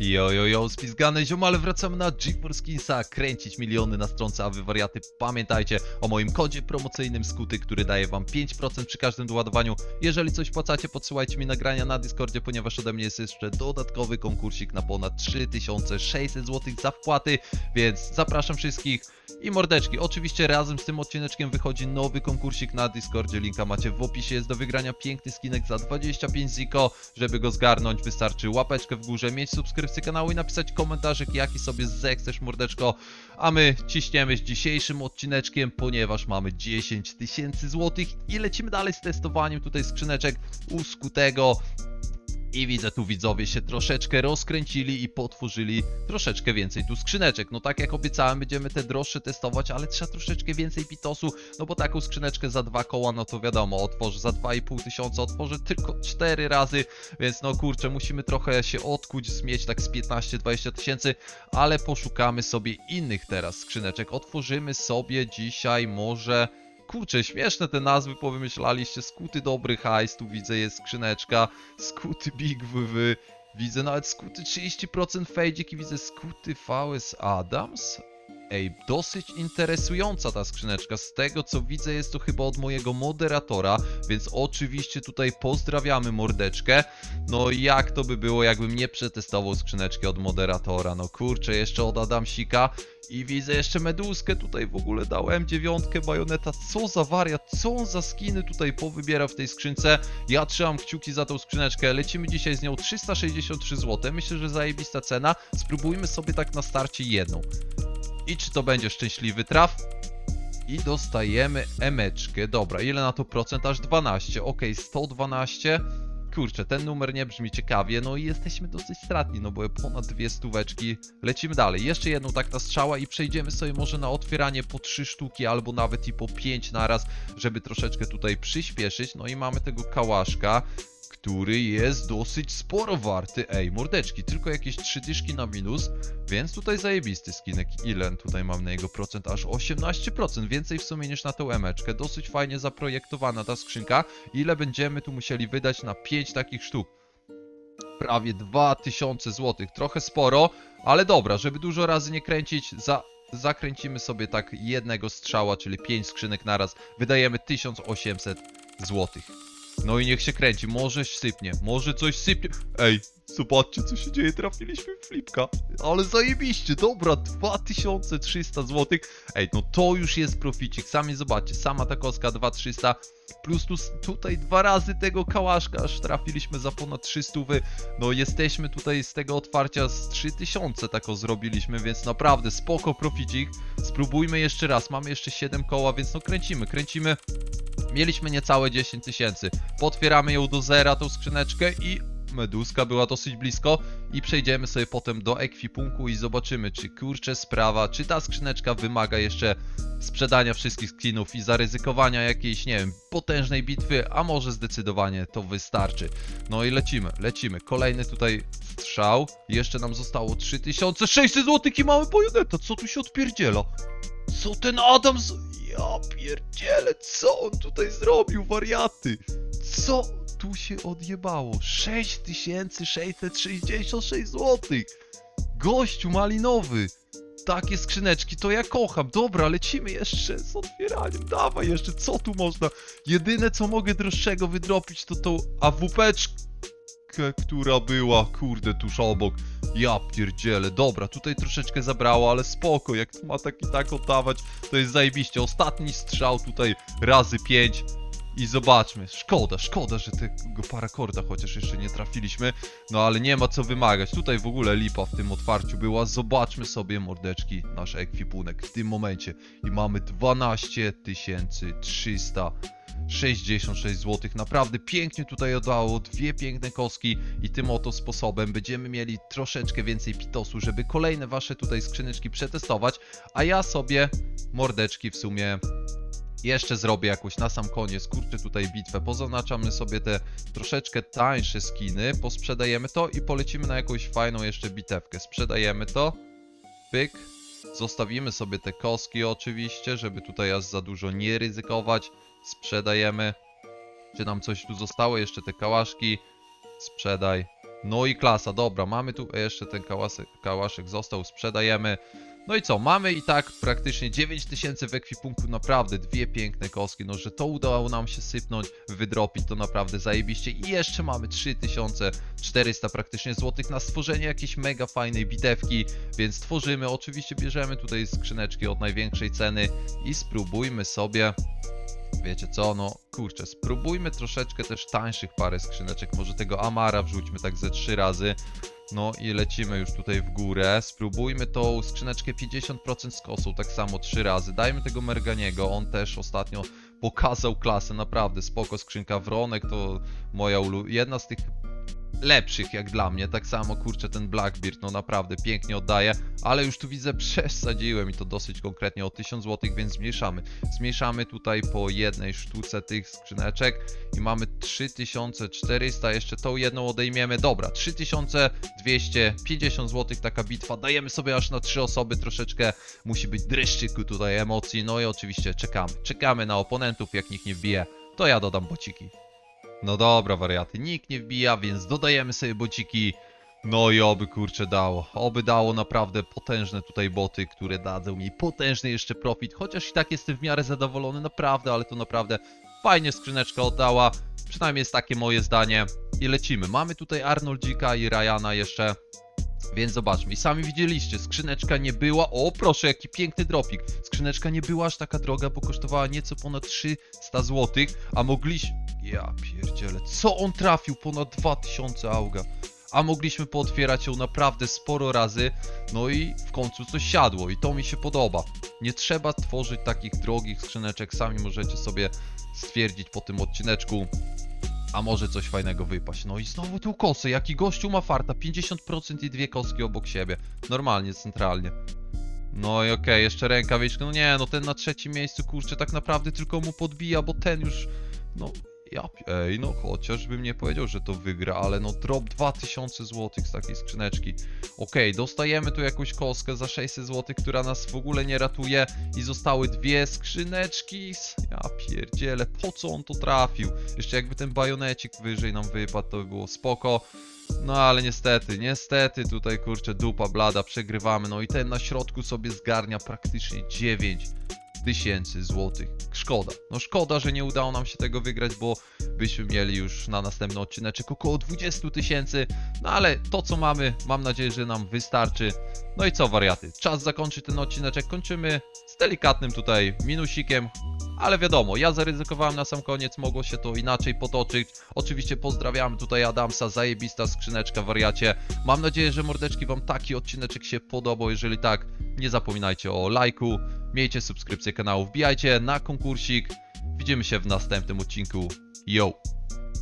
Yo, yo, yo, spizgane ziomale, wracamy na GeForce Skinsa, kręcić miliony na stronce, a wy wariaty, pamiętajcie o moim kodzie promocyjnym Skuty, który daje wam 5% przy każdym doładowaniu. Jeżeli coś płacacie, podsyłajcie mi nagrania na Discordzie, ponieważ ode mnie jest jeszcze dodatkowy konkursik na ponad 3600 zł za wpłaty, więc zapraszam wszystkich. I mordeczki, oczywiście razem z tym odcineczkiem wychodzi nowy konkursik na Discordzie, linka macie w opisie, jest do wygrania piękny skinek za 25 ziko, żeby go zgarnąć wystarczy łapeczkę w górze, mieć subskrypcję kanału i napisać komentarzyk jaki sobie zechcesz mordeczko, a my ciśniemy z dzisiejszym odcineczkiem, ponieważ mamy 10 tysięcy złotych i lecimy dalej z testowaniem tutaj skrzyneczek u Skutego. I widzę tu widzowie się troszeczkę rozkręcili i potworzyli troszeczkę więcej tu skrzyneczek. No tak jak obiecałem, będziemy te droższe testować, ale trzeba troszeczkę więcej pitosu, no bo taką skrzyneczkę za dwa koła, no to wiadomo, otworzę za 2,5 tysiąca, otworzę tylko 4 razy, więc no kurczę, musimy trochę się odkuć, zmieć tak z 15-20 tysięcy, ale poszukamy sobie innych teraz skrzyneczek. Otworzymy sobie dzisiaj może... Kurczę, śmieszne te nazwy powymyślaliście. Skuty dobry hajs, tu widzę jest skrzyneczka. Skuty Big WW. Widzę nawet skuty 30% fejdzik i widzę skuty VS Adams. Ej, dosyć interesująca ta skrzyneczka. Z tego co widzę jest to chyba od mojego moderatora, więc oczywiście tutaj pozdrawiamy mordeczkę. No jak to by było jakbym nie przetestował skrzyneczki od moderatora? No kurczę, jeszcze od Adamsika. I widzę jeszcze meduskę tutaj w ogóle dał M9 bajoneta. Co za wariat, co za skiny tutaj powybiera w tej skrzynce. Ja trzymam kciuki za tą skrzyneczkę. Lecimy dzisiaj z nią 363 zł. Myślę, że zajebista cena. Spróbujmy sobie tak na starcie jedną. I czy to będzie szczęśliwy traf? I dostajemy emeczkę. Dobra, ile na to procent? Aż 12. Ok, 112. Kurczę, ten numer nie brzmi ciekawie, no i jesteśmy dosyć stratni, no bo ponad dwie stóweczki. Lecimy dalej. Jeszcze jedną tak strzała i przejdziemy sobie może na otwieranie po trzy sztuki, albo nawet i po pięć naraz, żeby troszeczkę tutaj przyspieszyć. No i mamy tego kałaszka który jest dosyć sporo warty. Ej, mordeczki, tylko jakieś trzy dyszki na minus, więc tutaj zajebisty skinek. Ile tutaj mam na jego procent? Aż 18%, więcej w sumie niż na tą emeczkę. Dosyć fajnie zaprojektowana ta skrzynka. Ile będziemy tu musieli wydać na 5 takich sztuk? Prawie 2000 zł, trochę sporo, ale dobra, żeby dużo razy nie kręcić, za zakręcimy sobie tak jednego strzała, czyli 5 skrzynek naraz, wydajemy 1800 złotych. No i niech się kręci, może sypnie, może coś sypnie. Ej, zobaczcie co się dzieje, trafiliśmy w flipka. Ale zajebiście, dobra, 2300 zł. Ej, no to już jest proficik, sami zobaczcie, sama ta kostka 2300. Plus tu, tutaj dwa razy tego kałaszka, aż trafiliśmy za ponad 300. No jesteśmy tutaj z tego otwarcia z 3000 tako zrobiliśmy, więc naprawdę spoko proficik. Spróbujmy jeszcze raz, mamy jeszcze 7 koła, więc no kręcimy, kręcimy. Mieliśmy niecałe 10 tysięcy. Potwieramy ją do zera, tą skrzyneczkę i meduska była dosyć blisko. I przejdziemy sobie potem do ekwipunku i zobaczymy, czy kurczę sprawa, czy ta skrzyneczka wymaga jeszcze sprzedania wszystkich skinów i zaryzykowania jakiejś, nie wiem, potężnej bitwy, a może zdecydowanie to wystarczy. No i lecimy, lecimy. Kolejny tutaj strzał. Jeszcze nam zostało 3600 zł i mamy bajoneta. Co tu się odpierdziela? Co ten Adam z... Ja pierdzielę, co on tutaj zrobił, wariaty? Co tu się odjebało? 6666 zł. Gościu malinowy. Takie skrzyneczki to ja kocham. Dobra, lecimy jeszcze z otwieraniem. Dawaj jeszcze, co tu można? Jedyne co mogę droższego wydropić to tą Która była, kurde, tuż obok. Ja pierdzielę, dobra, tutaj troszeczkę zabrało, ale spoko, jak to ma tak i tak oddawać, to jest zajebiście. Ostatni strzał tutaj razy 5 i zobaczmy. Szkoda, szkoda, że tego parakorda chociaż jeszcze nie trafiliśmy, no ale nie ma co wymagać. Tutaj w ogóle lipa w tym otwarciu była. Zobaczmy sobie mordeczki, nasz ekwipunek w tym momencie i mamy 12 300 66 zł. Naprawdę pięknie tutaj oddało, dwie piękne kostki i tym oto sposobem będziemy mieli troszeczkę więcej pitosu, żeby kolejne wasze tutaj skrzyneczki przetestować, a ja sobie mordeczki w sumie jeszcze zrobię jakąś na sam koniec, kurczę tutaj bitwę, pozaznaczamy sobie te troszeczkę tańsze skiny, posprzedajemy to i polecimy na jakąś fajną jeszcze bitewkę. Sprzedajemy to, pyk, zostawimy sobie te koski oczywiście, żeby tutaj aż za dużo nie ryzykować, sprzedajemy. Czy nam coś tu zostało? Jeszcze te kałaszki, sprzedaj. No i klasa, dobra, mamy tu jeszcze ten kałasek, kałaszek został, sprzedajemy. No i co, mamy i tak praktycznie 9000 w ekwipunku, naprawdę dwie piękne kostki, no że to udało nam się sypnąć, wydropić, to naprawdę zajebiście. I jeszcze mamy 3400 praktycznie złotych na stworzenie jakiejś mega fajnej bitewki, więc tworzymy, oczywiście bierzemy tutaj skrzyneczki od największej ceny i spróbujmy sobie wiecie co, no kurczę, spróbujmy troszeczkę też tańszych parę skrzyneczek, może tego Amara wrzućmy tak ze trzy razy, no i lecimy już tutaj w górę, spróbujmy tą skrzyneczkę 50% z tak samo trzy razy, dajmy tego Merganiego, on też ostatnio pokazał klasę, naprawdę spoko skrzynka, Wronek to moja ulu... jedna z tych lepszych jak dla mnie, tak samo kurczę ten Blackbeard, no naprawdę pięknie oddaje, ale już tu widzę przesadziłem i to dosyć konkretnie o 1000 zł, więc zmniejszamy. Zmniejszamy tutaj po jednej sztuce tych skrzyneczek i mamy 3400, jeszcze tą jedną odejmiemy, dobra, 3250 zł taka bitwa, dajemy sobie aż na trzy osoby, troszeczkę musi być dreszczyku tutaj emocji, no i oczywiście czekamy, czekamy na oponentów, jak nikt nie wbije, to ja dodam bociki. No dobra, wariaty, nikt nie wbija, więc dodajemy sobie bociki. No i oby kurczę dało. Oby dało naprawdę potężne tutaj boty, które dadzą mi potężny jeszcze profit. Chociaż i tak jestem w miarę zadowolony, naprawdę, ale to naprawdę fajnie skrzyneczka oddała. Przynajmniej jest takie moje zdanie. I lecimy. Mamy tutaj Arnolddzika i Ryana jeszcze. Więc zobaczmy. I sami widzieliście, skrzyneczka nie była. O, proszę, jaki piękny dropik. Skrzyneczka nie była aż taka droga, bo kosztowała nieco ponad 300 zł, a mogliśmy. Ja pierdzielę, co on trafił? Ponad 2000 auga. A mogliśmy pootwierać ją naprawdę sporo razy. No i w końcu coś siadło, i to mi się podoba. Nie trzeba tworzyć takich drogich skrzyneczek, sami możecie sobie stwierdzić po tym odcineczku a może coś fajnego wypaść. No i znowu tu kosy, jaki gościu ma farta, 50% i dwie koski obok siebie. Normalnie, centralnie. No i okej, jeszcze rękawiczka, no nie, no ten na trzecim miejscu, kurczę, tak naprawdę tylko mu podbija, bo ten już, no... Ja, ej, no chociaż bym nie powiedział, że to wygra, ale no drop 2000 zł z takiej skrzyneczki. Okej, dostajemy tu jakąś kostkę za 600 zł, która nas w ogóle nie ratuje i zostały dwie skrzyneczki. Ja pierdzielę, po co on to trafił? Jeszcze jakby ten bajonecik wyżej nam wypadł, to by było spoko. No ale niestety, niestety tutaj kurczę dupa blada, przegrywamy. No i ten na środku sobie zgarnia praktycznie 9 tysięcy złotych. Szkoda. No szkoda, że nie udało nam się tego wygrać, bo byśmy mieli już na następny odcineczek około 20 tysięcy. No ale to co mamy, mam nadzieję, że nam wystarczy. No i co wariaty, czas zakończyć ten odcineczek. Kończymy z delikatnym tutaj minusikiem. Ale wiadomo, ja zaryzykowałem na sam koniec, mogło się to inaczej potoczyć. Oczywiście pozdrawiamy tutaj Adamsa, zajebista skrzyneczka wariacie. Mam nadzieję, że mordeczki wam taki odcineczek się podobał. Jeżeli tak, nie zapominajcie o lajku, miejcie subskrypcję kanału, wbijajcie na konkursik. Widzimy się w następnym odcinku. Yo!